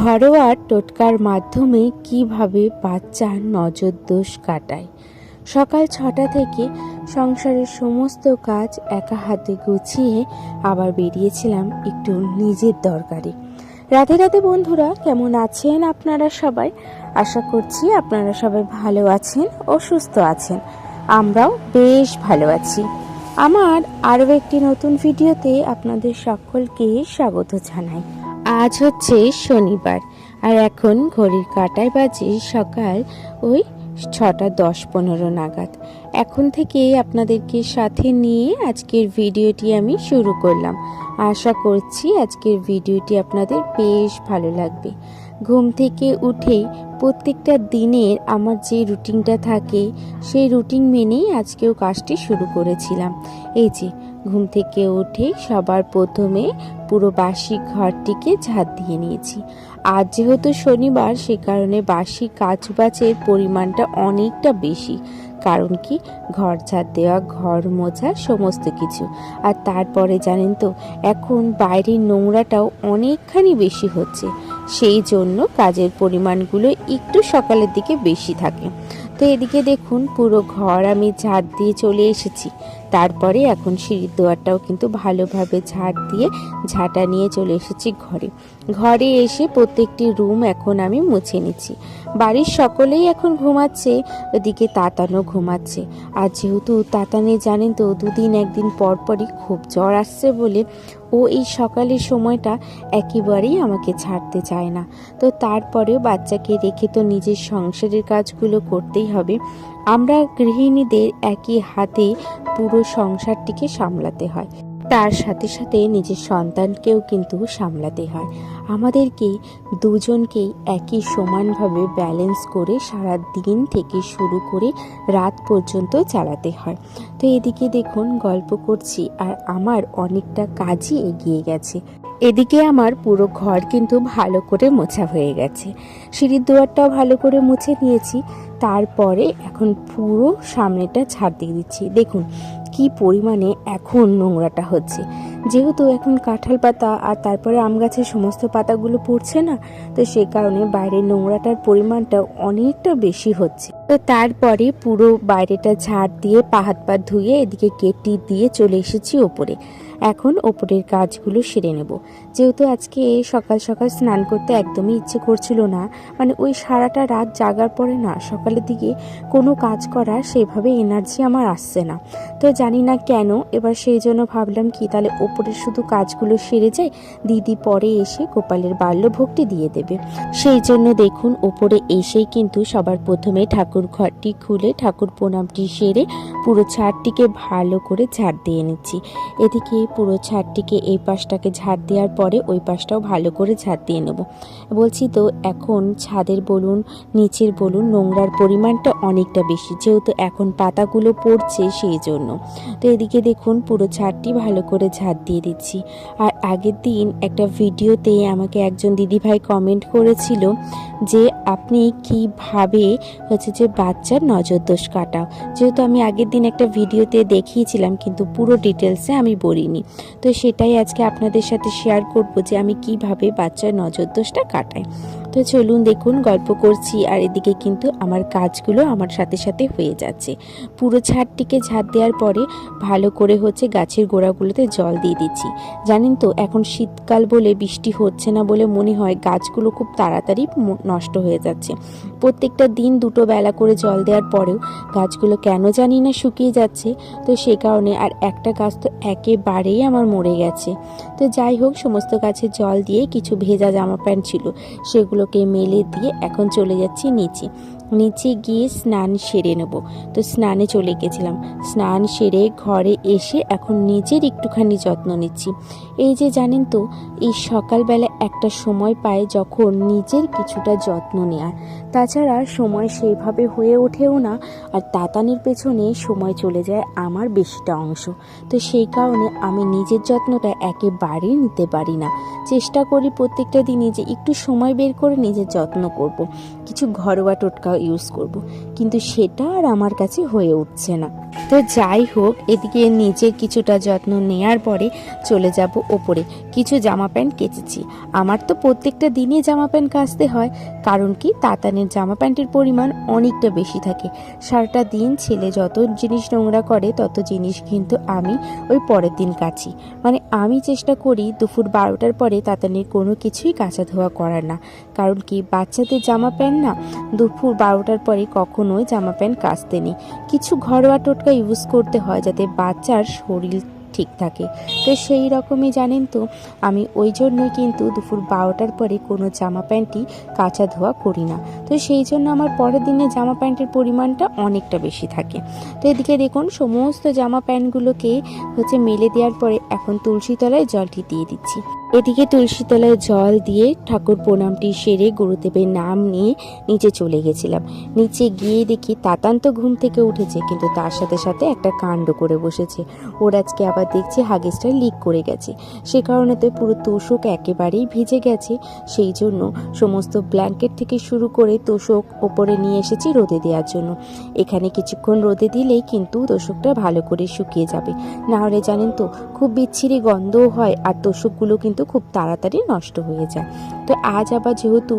ঘরোয়া টোটকার মাধ্যমে কীভাবে বাচ্চার নজর দোষ কাটায়? সকাল ছটা থেকে সংসারের সমস্ত কাজ একা হাতে গুছিয়ে আবার বেরিয়েছিলাম একটু নিজের দরকারে। রাধে রাধে বন্ধুরা, কেমন আছেন আপনারা সবাই? আশা করছি আপনারা সবাই ভালো আছেন ও সুস্থ আছেন। আমরাও বেশ ভালো আছি। আমার আরও একটি নতুন ভিডিওতে আপনাদের সকলকে স্বাগত জানাই। আজ হচ্ছে শনিবার, আর এখন ঘড়ির কাটায় বাজে সকাল ওই ছটা দশ পনেরো নাগাদ। এখন থেকে আপনাদেরকে সাথে নিয়ে আজকের ভিডিওটি আমি শুরু করলাম। আশা করছি আজকের ভিডিওটি আপনাদের বেশ ভালো লাগবে। ঘুম থেকে উঠেই প্রত্যেকটা দিনের আমার যে রুটিনটা থাকে, সেই রুটিন মেনেই আজকেও কাজটি শুরু করেছিলাম। এই যে ঘুম থেকে উঠে সবার প্রথমে পুরো বাসি ঘরটিকে ঝাঁট দিয়ে নিয়েছি। আজ যেহেতু শনিবার, সে কারণে বাসি কাজবাজের পরিমাণটা অনেকটা বেশি, কারণ কি ঘর ঝাড় দেওয়া, ঘর মোছা সমস্ত কিছু। আর তারপরে জানেন তো, এখন বাইরের নোংরাটাও অনেকখানি বেশি হচ্ছে। সেই জন্য কাজের পরিমাণগুলো একটু সকালের দিকে বেশি থাকে। তো এদিকে দেখুন, পুরো ঘর আমি ঝাড় দিয়ে চলে এসেছি। তারপরে এখন সিঁড়ির দোয়ারটাও কিন্তু ভালোভাবে ঝাড় দিয়ে ঝাঁটা নিয়ে চলে এসেছি ঘরে। ঘরে এসে প্রত্যেকটি রুম এখন আমি মুছে নিচ্ছি। বাড়ির সকলেই এখন ঘুমাচ্ছে ওদিকে তাতানো ঘুমাচ্ছে। আর যেহেতু তাতানে জানেন তো, দুদিন একদিন পরপরই খুব জ্বর আসছে বলে ও এই সকালের সময়টা একেবারেই আমাকে ছাড়তে চায় না। তো তারপরেও বাচ্চাকে রেখে তো নিজের সংসারের কাজগুলো করতেই হবে। আমরা গৃহিণীদের একই হাতে পুরো সংসারটিকে সামলাতে হয়। তার সাথে সাথে নিজের সন্তানকেও কিন্তু সামলাতে হয়। আমাদেরকে দুজনকেই একই সমানভাবে ব্যালেন্স করে সারা দিন থেকে শুরু করে রাত পর্যন্ত চালাতে হয়। তো এদিকে দেখুন, গল্প করছি আর আমার অনেকটা কাজই এগিয়ে গেছে। এদিকে আমার পুরো ঘর কিন্তু ভালো করে মোছা হয়ে গেছে। সিঁড়ির দুয়ারটাও ভালো করে মুছে নিয়েছি। তারপরে এখন পুরো সামনেটা ছাড় দিয়ে দিচ্ছি। দেখুন কি পরিমাণে এখন নোংরাটা হচ্ছে। যেহেতু এখন কাঁঠাল পাতা আর তারপরে আম গাছের সমস্ত পাতাগুলো পড়ছে না, তো সে কারণে বাইরের নোংরাটার পরিমাণটা অনেকটা বেশি হচ্ছে। তো তারপরে পুরো বাইরেটা ঝাড় দিয়ে পা হাত পা ধুয়ে এদিকে কেটি দিয়ে চলে এসেছি ওপরে। এখন ওপরের কাজগুলো সেরে নেব। যেহেতু আজকে সকাল সকাল স্নান করতে একদমই ইচ্ছে করছিল না মানে ওই সারাটা রাত জাগার পরে না সকালের দিকে কোনো কাজ করার সেভাবে এনার্জি আমার আসছে না। তো জানি না কেন, এবার সেই জন্য ভাবলাম কি তাহলে ওপরের শুধু কাজগুলো সেরে যায় দিদি পরে এসে গোপালের বাল্যভোগটি দিয়ে দেবে। সেই জন্য দেখুন ওপরে এসেই কিন্তু সবার প্রথমে ঠাকুর ঘরটি খুলে ঠাকুর প্রণামটি সেরে পুরো ছাদটিকে ভালো করে ঝাড় দিয়ে নিচ্ছি। এদিকে পুরো ছাদটিকে এই পাশটাকে ঝাড় দেওয়ার পরে ওই পাশটাও ভালো করে ঝাড় দিয়ে নেব। বলছি তো, এখন ছাদের বলুন, নিচের বলুন, নোংরার পরিমাণটা অনেকটা বেশি, যেহেতু এখন পাতাগুলো পড়ছে সেই জন্য তো এদিকে দেখুন, পুরো ছাদটি ভালো করে ঝাড় দিয়ে দিচ্ছি। আর আগের দিন একটা ভিডিওতে আমাকে একজন দিদিভাই কমেন্ট করেছিল যে, আপনি কীভাবে হচ্ছে যে বাচ্চার নজর দোষ কাটাও? যেহেতু আমি আগের দিন একটা ভিডিওতে দেখিয়েছিলাম, কিন্তু পুরো ডিটেলসে আমি বলিনি। তো সেটাই আজকে আপনাদের সাথে শেয়ার করব যে আমি কীভাবে বাচ্চার নজরদোষটা কাটাই। তো চলুন দেখুন, গল্প করছি আর এদিকে কিন্তু আমার কাজগুলো আমার সাথে সাথে হয়ে যাচ্ছে। পুরো ছাদটিকে ঝাড় দেওয়ার পরে ভালো করে হচ্ছে গাছের গোড়াগুলোতে জল দিয়ে দিচ্ছি। জানেন তো, এখন শীতকাল বলে বৃষ্টি হচ্ছে না বলে মনে হয় গাছগুলো খুব তাড়াতাড়ি নষ্ট হয়ে যাচ্ছে। প্রত্যেকটা দিন দুটো বেলা করে জল দেওয়ার পরেও গাছগুলো কেন জানি না শুকিয়ে যাচ্ছে। তো সে কারণে আর একটা গাছ তো একেবারেই আমার মরে গেছে। তো যাই হোক, সমস্ত গাছে জল দিয়ে কিছু ভেজা জামা প্যান্ট ছিল সেগুলোকে মেলে দিয়ে এখন চলে যাচ্ছি নিচে। নিচে গিয়ে স্নান সেরে নেব। তো স্নানে চলে গেছিলাম। স্নান সেরে ঘরে এসে এখন নিজের একটুখানি যত্ন নিচ্ছি। এই যে জানেন তো, এই সকালবেলা একটা সময় পায় যখন নিজের কিছুটা যত্ন নেওয়ার তাছাড়া সময় সেইভাবে হয়ে ওঠেও না, আর তাতানির পেছনে সময় চলে যায় আমার বেশিটা অংশ। তো সেই কারণে আমি নিজের যত্নটা একেবারেই নিতে পারি না। চেষ্টা করি প্রত্যেকটা দিনই যে একটু সময় বের করে নিজের যত্ন করব। কিছু ঘরোয়া টোটকা ইউজ করব। কিন্তু সেটা আর আমার কাছে হয়ে উঠছে না। তো যাই হোক, এদিকে নিজের কিছুটা যত্ন নেয়ার পরে চলে যাব ওপরে। কিছু জামা প্যান্ট কেচেছি। আমার তো প্রত্যেকটা দিনই জামা প্যান্ট কাচতে হয়, কারণ কি তাতানের জামা প্যান্টের পরিমাণ অনেকটা বেশি থাকে। সারাটা দিন ছেলে যত জিনিস নোংরা করে, তত জিনিস কিন্তু আমি ওই পরের দিন কাচি। মানে আমি চেষ্টা করি দুপুর বারোটার পরে তাতানের কোনো কিছুই কাচা ধোয়া করার না। কারণ কি বাচ্চাদের জামা প্যান্ট না দুপুর বারোটার পরে কখনোই জামা প্যান্ট কাচতে নেই। কিছু ঘরোয়া টোটকা ইউজ করতে হয় যাতে বাচ্চার শরীর ঠিক থাকে। তো সেই রকমই জানেন তো, আমি ওই জন্যই কিন্তু দুপুর বারোটার পরে কোনো জামা প্যান্টই কাচা ধোয়া করি না। তো সেই জন্য আমার পরের দিনে জামা প্যান্টের পরিমাণটা অনেকটা বেশি থাকে। তো এদিকে দেখুন, সমস্ত জামা প্যান্টগুলোকে হচ্ছে মেলে দেওয়ার পরে এখন তুলসী তলায় জলটি দিয়ে দিচ্ছি। এদিকে তুলসী তলায় জল দিয়ে ঠাকুর প্রণামটি সেরে গুরুদেবের নাম নিয়ে নিচে চলে গেছিলাম। নিচে গিয়ে দেখি তাতান্ত ঘুম থেকে উঠেছে, কিন্তু তার সাথে সাথে একটা কাণ্ড করে বসেছে। ওর আজকে আবার দেখছি হাগিসটা লিক করে গেছে। সে কারণে তো পুরো তোষক একেবারেই ভিজে গেছে। সেই জন্য সমস্ত ব্ল্যাঙ্কেট থেকে শুরু করে তোষক ওপরে নিয়ে এসেছি রোদে দেওয়ার জন্য। এখানে কিছুক্ষণ রোদে দিলেই কিন্তু তোষকটা ভালো করে শুকিয়ে যাবে। না হলে জানেন তো, খুব বিচ্ছিরি গন্ধও হয় আর তোষকগুলো কিন্তু খুব তাড়াতাড়ি নষ্ট হয়ে যায়। তো আজ আবার যেহেতু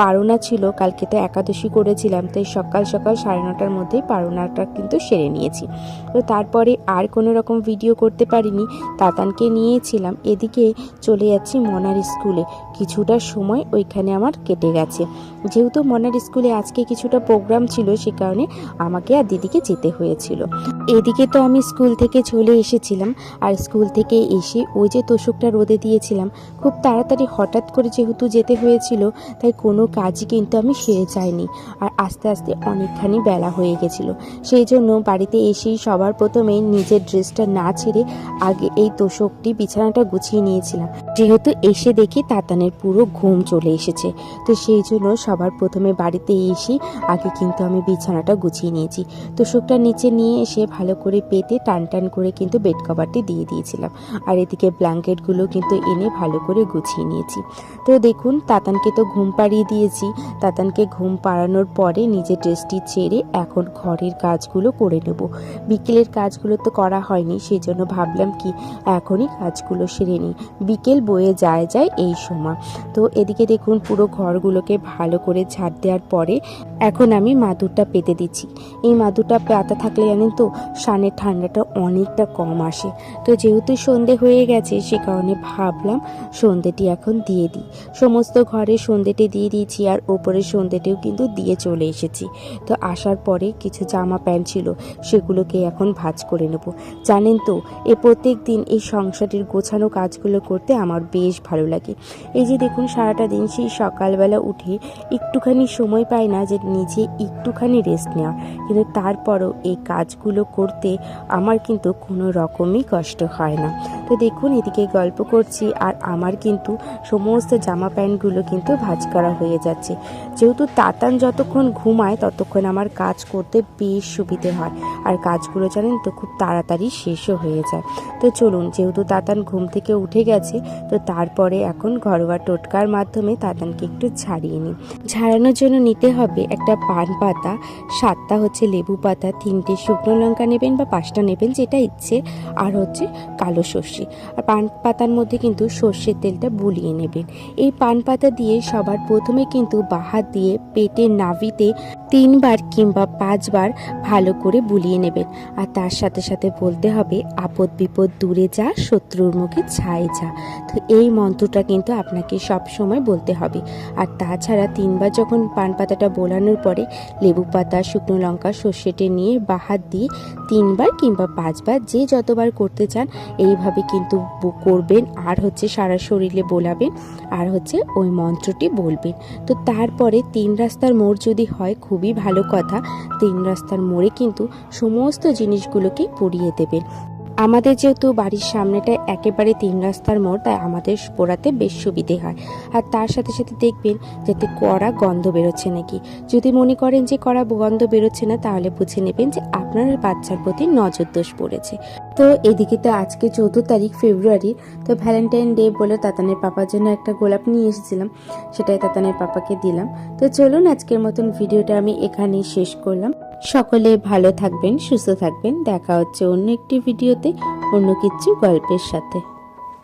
পারোনা ছিল কালকে তো একাদশী করেছিলাম, তাই সকাল সকাল সাড়ে নটার মধ্যেই পারোনাটা কিন্তু সেরে নিয়েছি। তো তারপরে আর কোনো রকম ভিডিও করতে পারিনি, তাতানকে নিয়েছিলাম, এদিকে চলে যাচ্ছি মনার স্কুলে কিছুটা সময় ওইখানে আমার কেটে গেছে। যেহেতু মনার স্কুলে আজকে কিছুটা প্রোগ্রাম ছিল, সে কারণে আমাকে আর দিদিকে যেতে হয়েছিল। এদিকে তো আমি স্কুল থেকে চলে এসেছিলাম, আর স্কুল থেকে এসে ওই যে তোষকটা রোদে দিয়েছিলাম, খুব তাড়াতাড়ি হঠাৎ করে যেহেতু যেতে হয়েছিল, তাই কোনো কাজই কিন্তু আমি সেরে যাইনি। আর আস্তে আস্তে অনেকখানি বেলা হয়ে গেছিল। সেই জন্য বাড়িতে এসেই সবার প্রথমে নিজের ড্রেসটা না ছেড়ে আগে এই তোষকটি বিছানাটা গুছিয়ে নিয়েছিলাম। যেহেতু এসে দেখি তাতানের পুরো ঘুম চলে এসেছে। তো সেই জন্য সবার প্রথমে বাড়িতে এসে আগে কিন্তু আমি বিছানাটা গুছিয়ে নিয়েছি। তোষকটা নিচে নিয়ে এসে ভালো করে পেতে টান টান করে কিন্তু বেড কভারটি দিয়ে দিয়েছিলাম। আর এদিকে ব্ল্যাঙ্কেটগুলো কিন্তু এনে ভালো করে গুছিয়ে নিয়েছি। তো দেখুন, তাতানকে তো ঘুম পাড়িয়ে দিয়েছি। তাতানকে ঘুম পাড়ানোর পরে নিজের ড্রেসটি ছেড়ে এখন ঘরের কাজগুলো করে নেব। বিকেলের কাজগুলো তো করা হয়নি সেই জন্য ভাবলাম কি, এখনই কাজগুলো সেরে নিই। বিকেল বয়ে যায় যায় এই সময়। তো এদিকে দেখুন, পুরো ঘরগুলোকে ভালো করে ঝাড় দেওয়ার পরে এখন আমি মাদুরটা পেতে দিচ্ছি। এই মাদুরটা পাতা থাকলে জানেন তো, সানের ঠান্ডাটা অনেকটা কম আসে। তো যেহেতু সন্ধে হয়ে গেছে, সে কারণে ভাবলাম সন্ধেটি এখন দিয়ে দিই। সমস্ত ঘরে সন্ধেটি দিয়ে দিয়েছি আর ওপরের সন্ধেটিও কিন্তু দিয়ে চলে এসেছি। তো আসার পরে কিছু জামা প্যান্ট ছিল, সেগুলোকে এখন ভাঁজ করে নেব। জানেন তো, এ প্রত্যেক দিন এই সংসারের গোছানো কাজগুলো করতে আমার বেশ ভালো লাগে। এই যে দেখুন, সারাটা দিন সেই সকালবেলা উঠে একটুখানি সময় পাই না যে নিজে একটুখানি রেস্ট নেওয়া। কিন্তু তারপরও এই কাজগুলো করতে আমার কিন্তু কোনো রকমই কষ্ট হয় না। তো দেখুন, এদিকে গল্প করছি আর আমার কিন্তু সমস্ত জামা প্যান্টগুলো কিন্তু ভাঁজ করা হয়ে যাচ্ছে। যেহেতু তাতান যতক্ষণ ঘুমায়, ততক্ষণ আমার কাজ করতে বেশ সুবিধে হয়। আর কাজগুলো জানেন তো, খুব তাড়াতাড়ি শেষও হয়ে যায়। তো চলুন, যেহেতু তাতান ঘুম থেকে উঠে গেছে, তো তারপরে এখন ঘরোয়া টোটকার মাধ্যমে তাতানকে একটু ছাড়িয়ে নিই। ঝাড়ানোর জন্য নিতে হবে একটা পান পাতা। সাতটা হচ্ছে লেবু পাতা, তিনটে শুকনো লঙ্কা নেবেন বা পাঁচটা নেবেন, যেটা ইচ্ছে। আর হচ্ছে কালো সর্ষে। আর পান পাতার মধ্যে কিন্তু সর্ষের তেলটা বুলিয়ে নেবেন। এই পান পাতা দিয়ে সবার প্রথমে কিন্তু বাহাত দিয়ে পেটের নাভিতে তিনবার কিংবা পাঁচবার ভালো করে বুলিয়ে নেবেন। আর তার সাথে সাথে বলতে হবে, আপদ বিপদ দূরে যা, শত্রুর মুখে ছায় যা। তো এই মন্ত্রটা কিন্তু আপনাকে সব সময় বলতে হবে। আর তাছাড়া তিনবার যখন পান পাতাটা বোলানোর পরে লেবু পাতা, শুকনো লঙ্কা, সর্ষেটে নিয়ে বাহাত দিয়ে তিনবার কিংবা পাঁচবার যে যতবার করতে চান, এইভাবে কিন্তু করবেন। আর হচ্ছে সারা শরীরে বোলাবেন। আর হচ্ছে ওই মন্ত্রটি বলবেন। তো তারপরে তিন রাস্তার মোড় যদি হয়, খুবই ভালো কথা। তিন রাস্তার মোড়ে কিন্তু সমস্ত জিনিসগুলোকে পুড়িয়ে দেবেন। আমাদের যেহেতু বাড়ির সামনেটা একেবারে তিন রাস্তার মোড়, তাই আমাদের পোড়াতে বেশ সুবিধে হয়। আর তার সাথে সাথে দেখবেন যাতে কড়া গন্ধ বেরোচ্ছে নাকি। যদি মনে করেন যে কড়া গন্ধ বেরোচ্ছে না, তাহলে বুঝে নেবেন যে আপনার বাচ্চার প্রতি নজর দোষ পড়েছে। তো এদিকে তো আজকে চৌদ্দ তারিখ ফেব্রুয়ারি, তো ভ্যালেন্টাইন ডে বলে তাতানের পাপার জন্য একটা গোলাপ নিয়ে এসেছিলাম, সেটাই তাতানের পাপাকে দিলাম। তো চলুন আজকের মতন ভিডিওটা আমি এখানেই শেষ করলাম। সকলে ভালো থাকবেন সুস্থ থাকবেন। দেখা হচ্ছে অন্য একটি ভিডিওতে অন্য কিছু গল্পের সাথে।